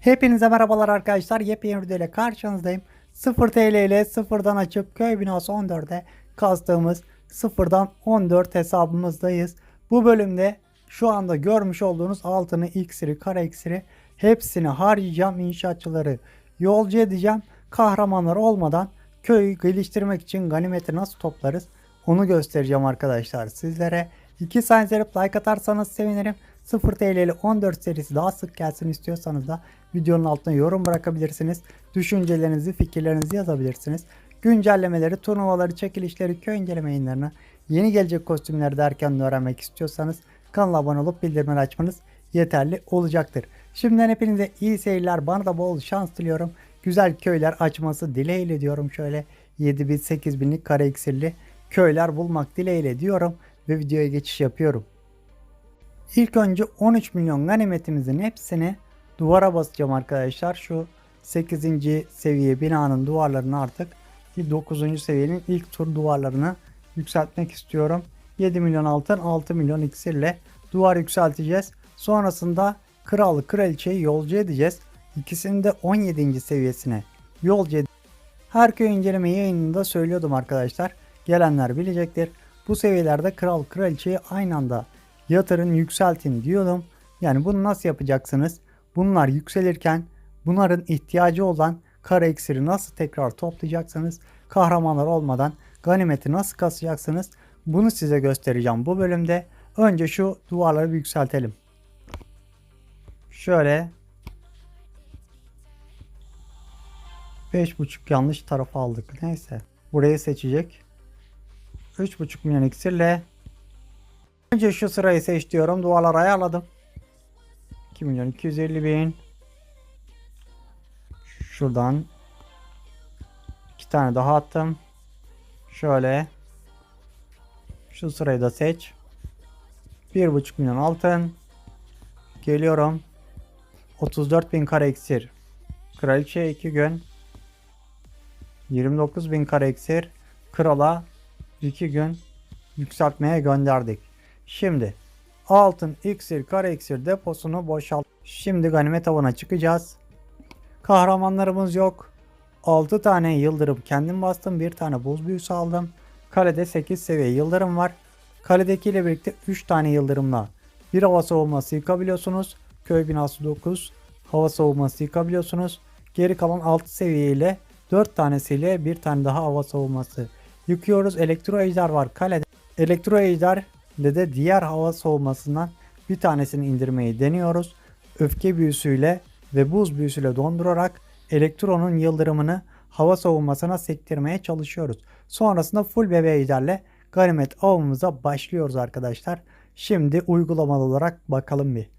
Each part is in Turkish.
Hepinize merhabalar arkadaşlar. Yepyeni video ile karşınızdayım. 0 TL ile sıfırdan açıp köy binası 14'e kastığımız sıfırdan 14 hesabımızdayız. Bu bölümde şu anda görmüş olduğunuz altını, iksiri, kara iksiri hepsini harcayacağım. İnşaatçıları yolcu edeceğim. Kahramanlar olmadan köyü geliştirmek için ganimeti nasıl toplarız onu göstereceğim arkadaşlar sizlere. 2 saniye like atarsanız sevinirim. 0 TL ile 14 serisi daha sık gelsin istiyorsanız da videonun altına yorum bırakabilirsiniz. Düşüncelerinizi, fikirlerinizi yazabilirsiniz. Güncellemeleri, turnuvaları, çekilişleri, köy inceleme yayınlarını, yeni gelecek kostümleri derken öğrenmek istiyorsanız kanala abone olup bildirimleri açmanız yeterli olacaktır. Şimdiden hepinize iyi seyirler. Bana da bol şans diliyorum. Güzel köyler açması dileğiyle diyorum şöyle 7000 8000'lik kare iksirli köyler bulmak dileğiyle diyorum ve videoya geçiş yapıyorum. İlk önce 13 milyon ganimetimizin hepsini duvara basacağım arkadaşlar. Şu 8. seviye binanın duvarlarını artık 9. seviyenin ilk tur duvarlarını yükseltmek istiyorum. 7 milyon altın 6 milyon iksirle duvar yükselteceğiz. Sonrasında kral kraliçeyi yolcu edeceğiz. İkisini de 17. seviyesine yolcu. Her köy inceleme yayınında söylüyordum arkadaşlar. Gelenler bilecektir. Bu seviyelerde kral kraliçeyi aynı anda yatırın yükseltin diyordum. Yani bunu nasıl yapacaksınız? Bunlar yükselirken bunların ihtiyacı olan kara iksiri nasıl tekrar toplayacaksınız? Kahramanlar olmadan ganimeti nasıl kasacaksınız? Bunu size göstereceğim bu bölümde. Önce şu duvarları bir yükseltelim. Şöyle 5.5 yanlış tarafa aldık. Neyse. Burayı seçecek. 3.5 milyon iksirle Önce şu sırayı seç diyorum. Duvarları ayarladım. 2 milyon 250 bin. Şuradan iki tane daha attım. Şöyle. Şu sırayı da seç. 1.5 milyon altın. Geliyorum. 34 bin kare iksir. Kraliçe 2 gün. 29 bin kare iksir. Krala 2 gün yükseltmeye gönderdik. Şimdi altın iksir kare iksir deposunu boşalt. Şimdi ganimet avına çıkacağız. Kahramanlarımız yok. 6 tane yıldırım kendim bastım. 1 tane buz büyüsü aldım. Kalede 8 seviye yıldırım var. Kaledekiyle birlikte 3 tane yıldırımla bir hava savunması yıkabiliyorsunuz. Köy binası 9 hava savunması yıkabiliyorsunuz. Geri kalan 6 seviye ile 4 tanesiyle bir tane daha hava savunması yıkıyoruz. Elektro ejder var kalede. Elektro ejder de de diğer hava soğumasından bir tanesini indirmeyi deniyoruz. Öfke büyüsüyle ve buz büyüsüyle dondurarak elektronun yıldırımını hava soğumasına sektirmeye çalışıyoruz. Sonrasında full bebe ejderle ganimet avımıza başlıyoruz arkadaşlar. Şimdi uygulamalı olarak bakalım bir.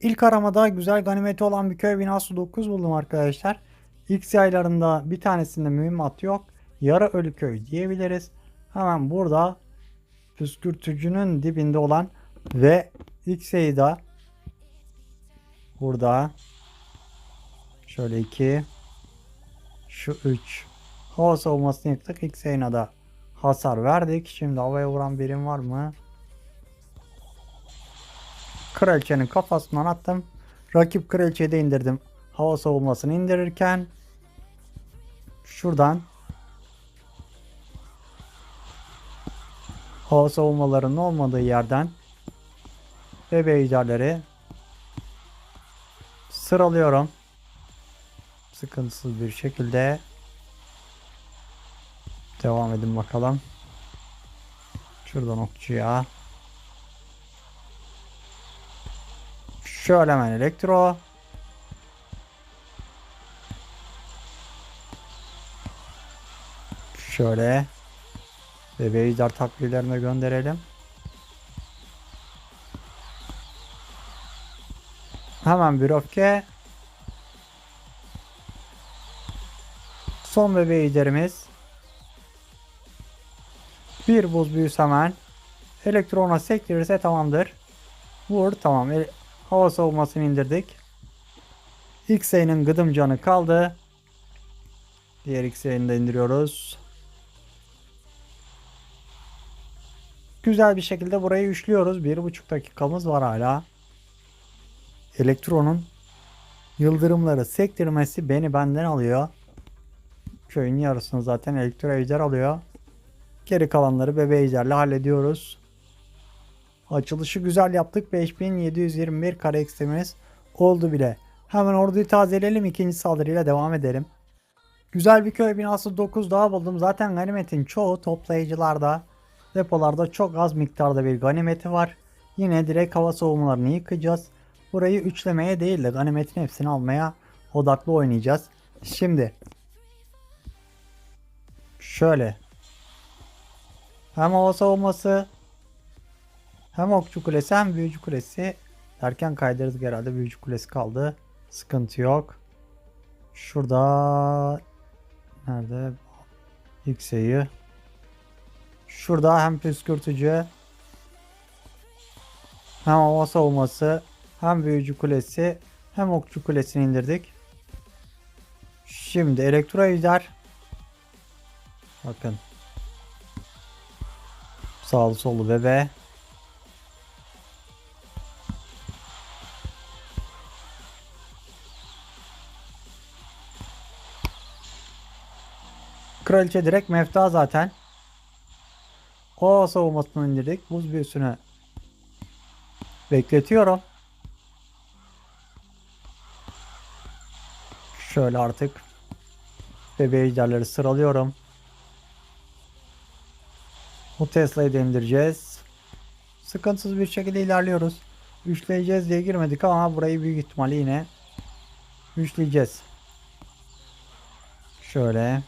İlk aramada güzel ganimeti olan bir köy binası 9 buldum arkadaşlar. X aylarında bir tanesinde mühimmat yok. Yarı ölü köy diyebiliriz. Hemen burada püskürtücünün dibinde olan ve X'eyi de burada şöyle 2 şu 3 hava savunmasını yıktık X'eyine de hasar verdik. Şimdi havaya vuran birim var mı? Kraliçenin kafasından attım. Rakip kraliçeyi de indirdim. Hava savunmasını indirirken şuradan hava savunmalarının olmadığı yerden bebe ejderleri sıralıyorum. Sıkıntısız bir şekilde devam edin bakalım. Şuradan okçuya. Şöyle hemen elektro. Şöyle. Ve Beyzar takviyelerine gönderelim. Hemen bir öfke. Son bebe ejderimiz. Bir buz büyüsü hemen. Elektrona sektirirse tamamdır. Vur tamam. E, hava savunmasını indirdik. X'nin gıdım canı kaldı. Diğer X'ini de indiriyoruz. Güzel bir şekilde burayı üçlüyoruz. Bir buçuk dakikamız var hala. Elektronun yıldırımları sektirmesi beni benden alıyor. Köyün yarısını zaten elektro ejder alıyor. Geri kalanları bebe ejderle hallediyoruz. Açılışı güzel yaptık. 5721 kare ekstremimiz oldu bile. Hemen orduyu tazeleyelim. ikinci saldırıyla devam edelim. Güzel bir köy binası 9 daha buldum. Zaten ganimetin çoğu toplayıcılarda, depolarda çok az miktarda bir ganimeti var. Yine direkt hava savunmalarını yıkacağız. Burayı üçlemeye değil de ganimetin hepsini almaya odaklı oynayacağız. Şimdi şöyle hem hava savunması hem okçu kulesi hem büyücü kulesi derken kaydırdık herhalde büyücü kulesi kaldı. Sıkıntı yok. Şurada nerede? X'yi. Şurada hem püskürtücü hem hava savunması hem büyücü kulesi hem okçu kulesini indirdik. Şimdi elektro ejder. Bakın. Sağlı sollu bebe. Kraliçe direkt mefta zaten. O savunmasını indirdik. Buz büyüsünü bekletiyorum. Şöyle artık bebe ejderleri sıralıyorum. Bu Tesla'yı da indireceğiz. Sıkıntısız bir şekilde ilerliyoruz. Üçleyeceğiz diye girmedik ama burayı büyük ihtimalle yine üçleyeceğiz. Şöyle.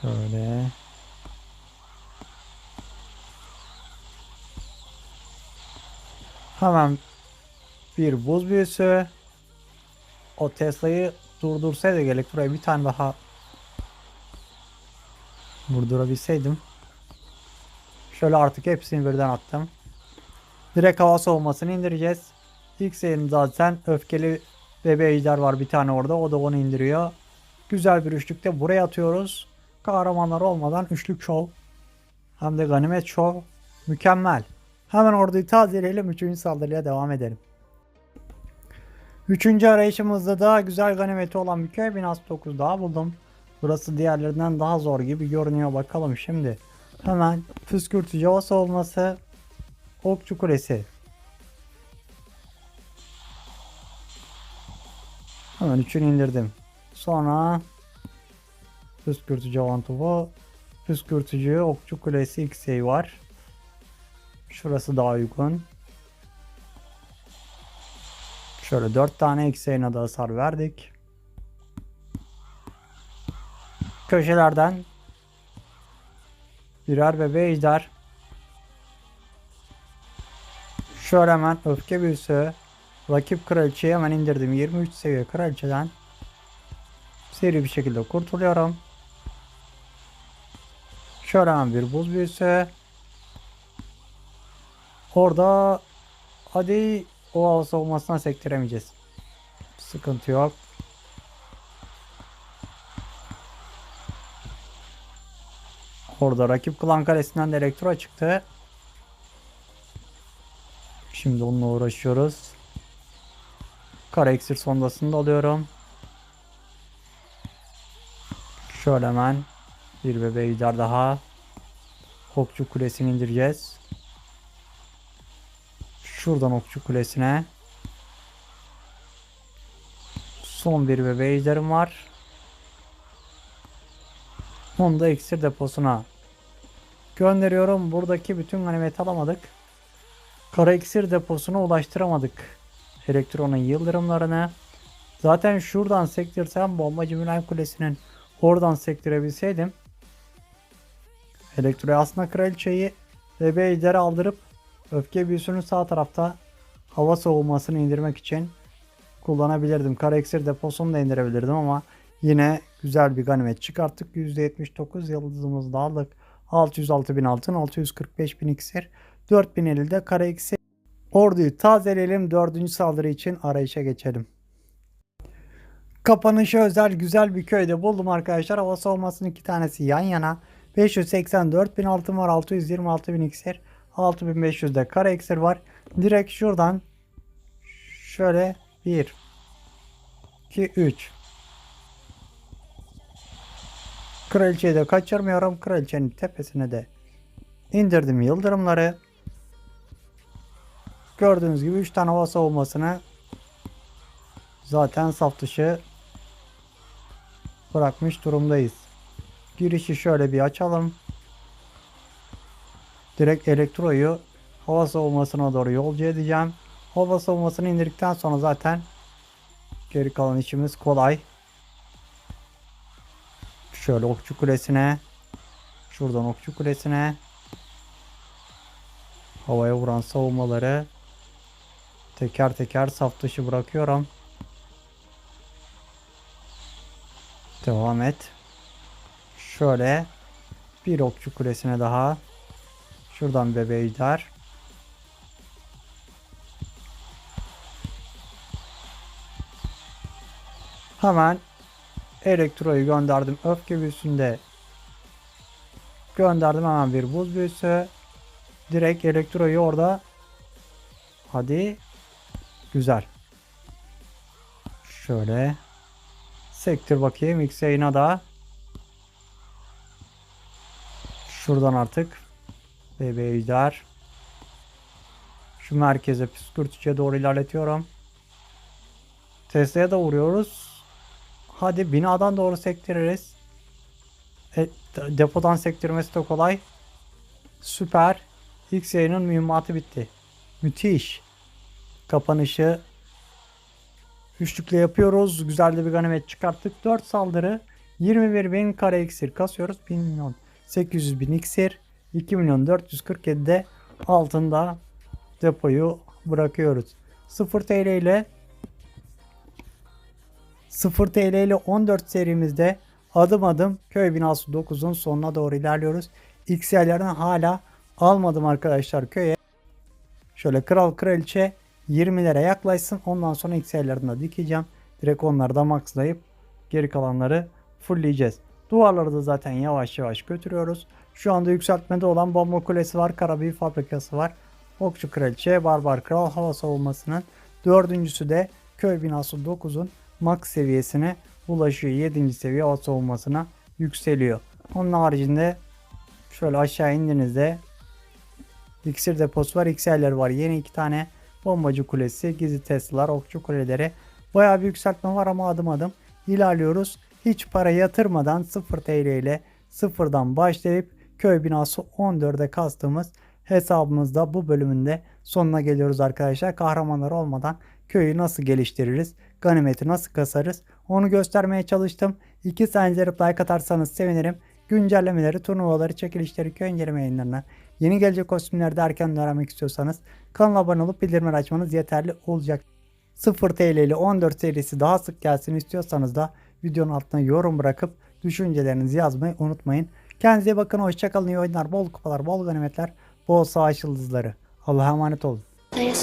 Şöyle. Hemen bir buz büyüsü. O Tesla'yı durdursaydı gerek buraya bir tane daha vurdurabilseydim. Şöyle artık hepsini birden attım. Direkt hava savunmasını indireceğiz. İlk serin zaten öfkeli bebe var bir tane orada. O da onu indiriyor. Güzel bir üçlükte buraya atıyoruz. Kahramanlar olmadan üçlük şov. Hem de ganimet şov. Mükemmel. Hemen orduyu tazeleyelim. Üçüncü saldırıya devam edelim. Üçüncü arayışımızda daha güzel ganimeti olan bir köy binası 9 daha buldum. Burası diğerlerinden daha zor gibi görünüyor. Bakalım şimdi. Hemen püskürtücü hava savunması. Okçu kulesi. Hemen üçünü indirdim. Sonra püskürtücü havan topu. Püskürtücü okçu kulesi X'ey var. Şurası daha uygun. Şöyle 4 tane X'ey'ine de hasar verdik. Köşelerden birer bebe ejder. Şöyle hemen öfke büyüsü. Rakip kraliçeyi hemen indirdim. 23 seviye kraliçeden. Seri bir şekilde kurtuluyorum. Şöyle hemen bir buz büyüsü. Orada hadi o hava savunmasına sektiremeyeceğiz. Sıkıntı yok. Orada rakip klan kalesinden de elektro çıktı. Şimdi onunla uğraşıyoruz. Kara iksir sondasını da alıyorum. Şöyle hemen bir bebe ejder daha. Okçu kulesini indireceğiz. Şuradan okçu kulesine. Son bir ejderim var. Onu da iksir deposuna gönderiyorum. Buradaki bütün ganimeti alamadık. Kara iksir deposuna ulaştıramadık. Elektronun yıldırımlarını. Zaten şuradan sektirsem bombacı Mülayim Kulesi'nin oradan sektirebilseydim Elektroya aslında kraliçeyi bebe ejderi aldırıp öfke büyüsünün sağ tarafta hava soğumasını indirmek için kullanabilirdim. Kara iksir deposunu da indirebilirdim ama yine güzel bir ganimet çıkarttık. %79 yıldızımızı da aldık. 606 bin altın, 645 bin iksir, 4050 de kara iksir. Orduyu tazeleyelim. Dördüncü saldırı için arayışa geçelim. Kapanışı özel güzel bir köyde buldum arkadaşlar. Hava savunmasının iki tanesi yan yana. 584 bin altın var. 626 bin iksir. 6500 de kara iksir var. Direkt şuradan şöyle 1 2 3 Kraliçeyi de kaçırmıyorum. Kraliçenin tepesine de indirdim yıldırımları. Gördüğünüz gibi 3 tane hava savunmasını zaten saf dışı bırakmış durumdayız. Girişi şöyle bir açalım. Direkt elektroyu hava savunmasına doğru yolcu edeceğim. Hava savunmasını indirdikten sonra zaten geri kalan işimiz kolay. Şöyle okçu kulesine. Şuradan okçu kulesine. Havaya vuran savunmaları teker teker saf dışı bırakıyorum. Devam et. Şöyle bir okçu kulesine daha. Şuradan bebeği der. Hemen elektroyu gönderdim. Öfke büyüsünde gönderdim hemen bir buz büyüsü. Direkt elektroyu orada. Hadi. Güzel. Şöyle. Sektir bakayım. X yayına da. Şuradan artık. Bebeği der. Şu merkeze püskürtücüye doğru ilerletiyorum. Tesla'ya da vuruyoruz. Hadi binadan doğru sektiririz. E, de- depodan sektirmesi de kolay. Süper. X yayının mühimmatı bitti. Müthiş. Kapanışı üçlükle yapıyoruz. Güzel de bir ganimet çıkarttık. 4 saldırı. 21 bin kare iksir kasıyoruz. 1 milyon 800 bin iksir. 2 milyon 447 de altında depoyu bırakıyoruz. 0 TL ile 0 TL ile 14 serimizde adım adım köy binası 9'un sonuna doğru ilerliyoruz. XL'lerden hala almadım arkadaşlar köye. Şöyle kral kraliçe 20'lere yaklaşsın. Ondan sonra XL'lerini de dikeceğim. Direkt onları da maxlayıp geri kalanları fullleyeceğiz. Duvarları da zaten yavaş yavaş götürüyoruz. Şu anda yükseltmede olan bomba kulesi var. Karabüyü fabrikası var. Okçu kraliçe, barbar kral hava savunmasının. Dördüncüsü de köy binası 9'un max seviyesine ulaşıyor. 7. seviye hava savunmasına yükseliyor. Onun haricinde şöyle aşağı indiğinizde İksir deposu var. XL'ler var. Yeni iki tane bombacı kulesi, gizli Tesla'lar, okçu kuleleri. Bayağı bir yükseltme var ama adım adım ilerliyoruz. Hiç para yatırmadan 0 TL ile sıfırdan başlayıp köy binası 14'e kastığımız hesabımızda bu bölümünde sonuna geliyoruz arkadaşlar. Kahramanlar olmadan köyü nasıl geliştiririz, ganimeti nasıl kasarız onu göstermeye çalıştım. İki saniye like atarsanız sevinirim. Güncellemeleri, turnuvaları, çekilişleri, köy inceleme yayınlarına, yeni gelecek kostümlerde erken öğrenmek istiyorsanız kanala abone olup bildirimleri açmanız yeterli olacak. 0 TL ile 14 serisi daha sık gelsin istiyorsanız da videonun altına yorum bırakıp düşüncelerinizi yazmayı unutmayın. Kendinize bakın, hoşçakalın, iyi oyunlar, bol kupalar, bol ganimetler, bol savaş yıldızları. Allah'a emanet olun. Play